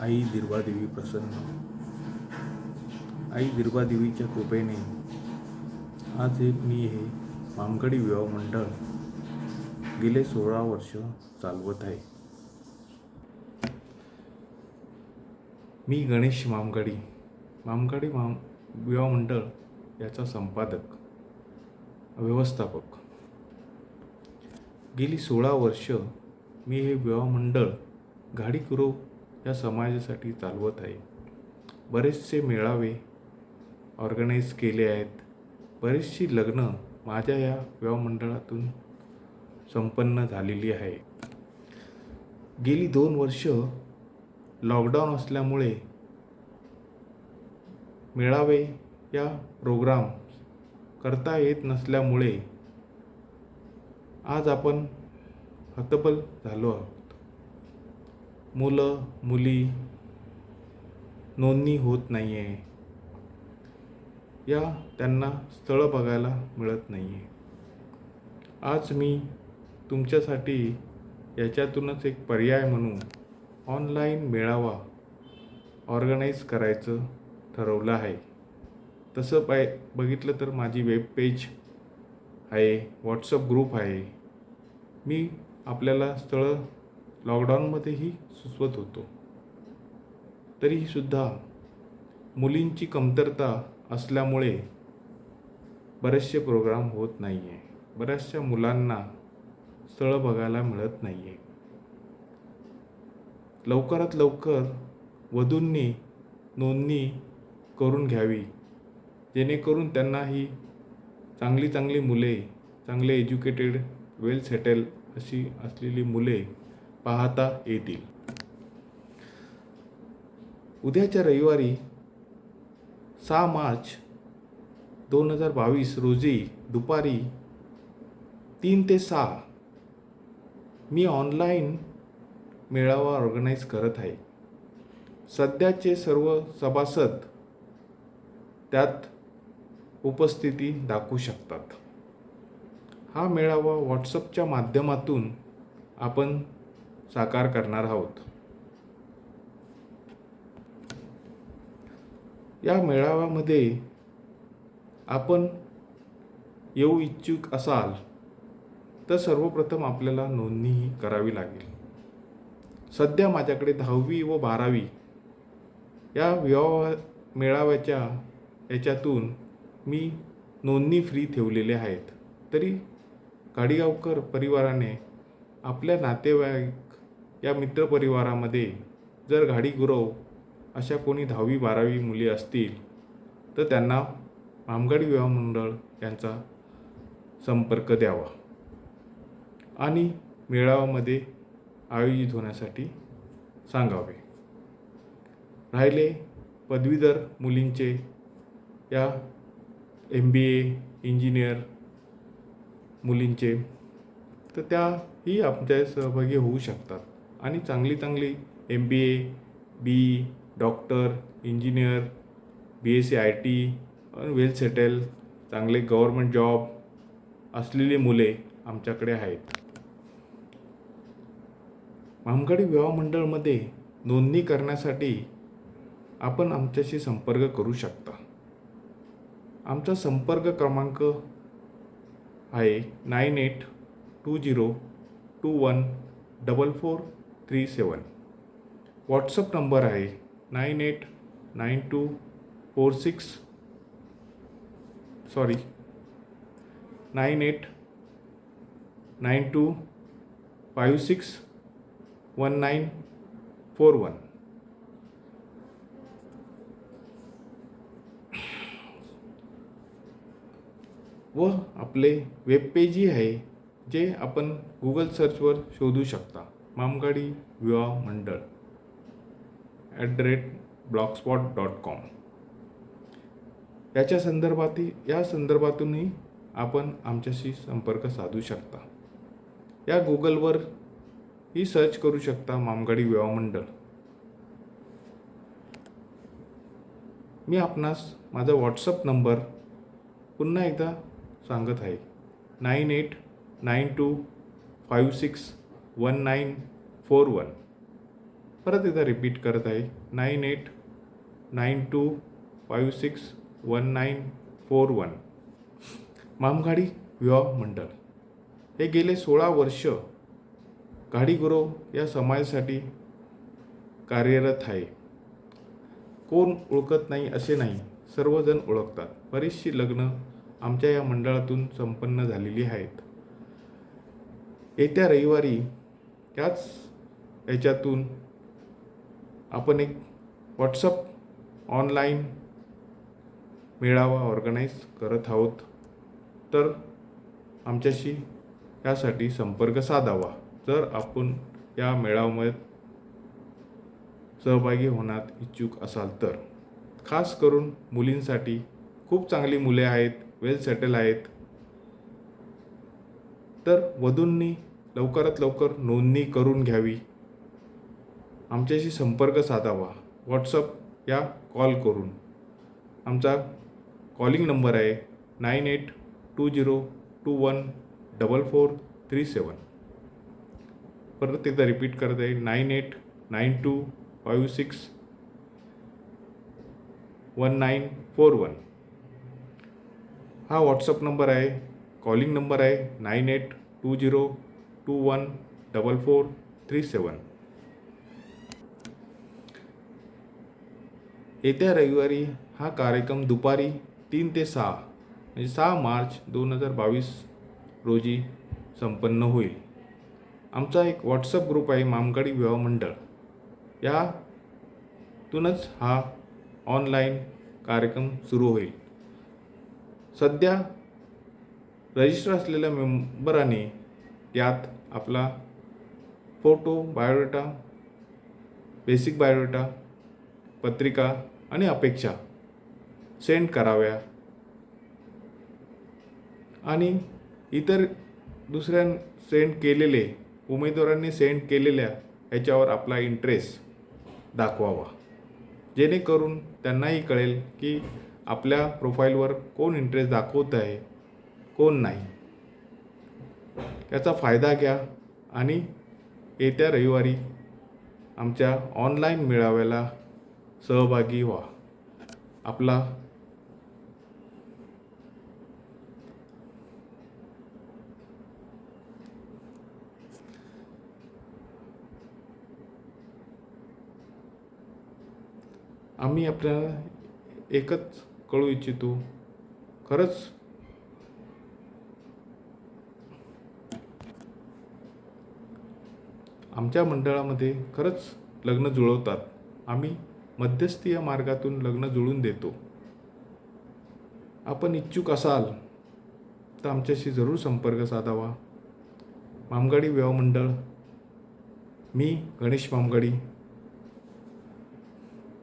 आई दिर्वादेवी प्रसन्न. आई दिर्वादेवीच्या कृपेने आज हे मी हे मामकडी विवाह मंडळ गेले सोळा वर्ष चालवत आहे. मी गणेश मामगाडी मामगाडी माम विवाह मंडळ याचा संपादक व्यवस्थापक. गेली सोळा वर्ष मी हे विवाह मंडळ गाडी करू या समाजासाठी चालवत आहे. बरेचसे मेळावे ऑर्गनाईज केले आहेत. बरीचशी लग्न माझ्या या विवाह मंडळातून संपन्न झालेली आहे. गेली दोन वर्ष लॉकडाऊन असल्यामुळे मेळावे या प्रोग्राम करता येत नसल्यामुळे आज आपण हतबल झालो आहोत. मुलं मुली नोंदणी होत नाही आहे या त्यांना स्थळं बघायला मिळत नाही आहे आज मी तुमच्यासाठी याच्यातूनच एक पर्याय म्हणून ऑनलाईन मेळावा ऑर्गनाईज करायचं ठरवलं आहे. तसं पाय बघितलं तर माझी वेब पेज आहे व्हॉट्सअप ग्रुप आहे. मी आपल्याला स्थळं लॉकडाऊनमध्येही सुचवत होतो. तरीसुद्धा मुलींची कमतरता असल्यामुळे बरेचसे प्रोग्राम होत नाही आहे बऱ्याचशा मुलांना स्थळं बघायला मिळत नाही आहे लवकरात लवकर वधूंनी नोंदणी करून घ्यावी. जेणेकरून त्यांना ही चांगली चांगली मुले चांगले एज्युकेटेड वेल सेटल अशी असलेली मुले पाहता येतील. उद्याच्या रविवारी सहा मार्च दोन हजार बावीस रोजी दुपारी तीन ते सहा मी ऑनलाईन मेळावा ऑर्गनाईज करत आहे. सध्याचे सर्व सभासद त्यात उपस्थिती दाखवू शकतात. हा मेळावा व्हॉट्सअपच्या माध्यमातून आपण साकार करणार आहोत. या मेळाव्यामध्ये आपण येऊ इच्छुक असाल तर सर्वप्रथम आपल्याला नोंदणी करावी लागेल. सध्या माझ्याकडे दहावी व बारावी या विवाह मेळाव्याच्या याच्यातून मी नोंदणी फ्री ठेवलेले आहेत. तरी गाडीगावकर परिवाराने आपल्या नातेवाईक या मित्रपरिवारामध्ये जर गाडी गुरव अशा कोणी दहावी बारावी मुली असतील तर त्यांना आमगाडी विवाह मंडळ यांचा संपर्क द्यावा आणि मेळाव्यामध्ये आयोजित होण्यासाठी सांगावे. राहिले पदवीधर मुलींचे या एम बी ए इंजिनियर मुलींचे तर त्याही आमच्या सहभागी होऊ शकतात. आणि चांगली चांगली M B A B doctor engineer B S C I T well settle चांगले गव्हर्मेंट जॉब असलेली मुले आमच्याकडे आहेत. मामगाडी विवाह मंडळमध्ये नोंदणी करण्यासाठी आपण आमच्याशी संपर्क करू शकता. आमचा संपर्क क्रमांक आहे nine eight two zero two one double four three seven. WhatsApp number आहे nine eight nine two four six. Sorry nine eight nine two five six one nine four one. व आपले वेबपेजही आहे जे आपण गुगल सर्चवर शोधू शकता. मामगाडी विवाह मंडळ at the rate blogspot dot com याच्या संदर्भातही या संदर्भातूनही आपण आमच्याशी संपर्क साधू शकता. या गुगलवर ही सर्च करू शकता मामगाडी विवाह मंडळ. मी आपणास माझा व्हॉट्सअप नंबर पुन्हा एकदा सांगत आहे. Nine eight nine two five six one nine four one परत एकदा रिपीट करत आहे. Nine eight nine two five six one nine four one Mamgadi विवाह मंडळ. हे गेले सोळा वर्ष गाडीगुरो या समाजासाठी कार्यरत आहे. कोण ओळखत नाही असे नाही. सर्वजण ओळखतात. बरीचशी लग्न आमच्या या मंडळातून संपन्न झालेली आहेत. येत्या रविवारी त्याच याच्यातून आपण एक व्हॉट्सअप ऑनलाईन मेळावा ऑर्गनाईज करत आहोत. तर आमच्याशी यासाठी संपर्क साधावा. जर आपण या मेळाव्यात सहभागी होण्यात इच्छुक असाल तर. खास करून मुलींसाठी खूप चांगली मुले आहेत वेल सेटल आहेत. तर वधूंनी लवकरात लवकर नोंदणी करून घ्यावी. आमच्याशी संपर्क साधावा. व्हॉट्सअप या कॉल करून. आमचा कॉलिंग नंबर आहे nine eight two zero two one double four three seven परत एकदा रिपीट करत आहे nine eight nine two five six one nine four one हा व्हॉट्सअप नंबर आहे. कॉलिंग नंबर आहे nine eight two zero two one double four three seven येत्या रविवारी हा कार्यक्रम दुपारी तीन ते सहा म्हणजे सहा मार्च दोन हजार बावीस रोजी संपन्न होईल. आमचा एक व्हॉट्सअप ग्रुप आहे मामगाडी विवाह मंडळ. यातूनच हा ऑनलाईन कार्यक्रम सुरू होईल. सध्या रजिस्टर असलेल्या मेंबराने यात आपला फोटो बायोडेटा बेसिक बायोडेटा पत्रिका आणि अपेक्षा सेंड कराव्या. आणि इतर दुसऱ्या सेंड केलेले उमेदवारांनी सेंड केलेल्या ह्याच्यावर आपला इंटरेस्ट दाखवावा. जेणेकरून त्यांनाही कळेल की आपल्या प्रोफाईलवर कोण इंटरेस्ट दाखवत आहे कोण नाही. याचा फायदा घ्या आणि येत्या रविवारी आमच्या ऑनलाईन मेळाव्याला सहभागी व्हा. आपला आम्ही आपल्याला एकच कळू इच्छितो. खरंच आमच्या मंडळामध्ये खरंच लग्न जुळवतात. आम्ही मध्यस्थी या मार्गातून लग्न जुळून देतो. आपण इच्छुक असाल तर आमच्याशी जरूर संपर्क साधावा. मामगाडी विवाह मंडळ. मी गणेश मामगाडी.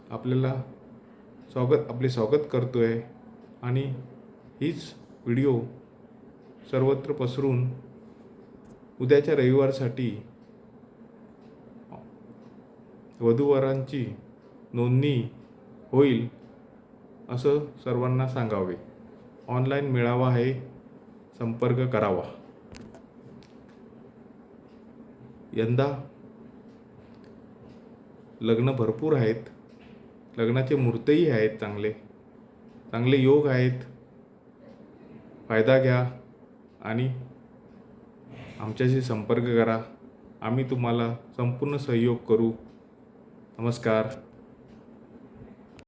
आपल्याला स्वागत आपले स्वागत करतो आहे आणि हीच व्हिडिओ सर्वत्र पसरून उद्याच्या रविवारसाठी वधूवरांची नोंदणी होईल असं सर्वांना सांगावे. ऑनलाईन मेळावा आहे संपर्क करावा. यंदा लग्न भरपूर आहेत लग्नाचे मुहूर्तही आहेत चांगले. चांगले योग आहेत. फायदा घ्या आणि आमच्याशी संपर्क करा. आम्ही तुम्हाला संपूर्ण सहयोग करू. नमस्कार.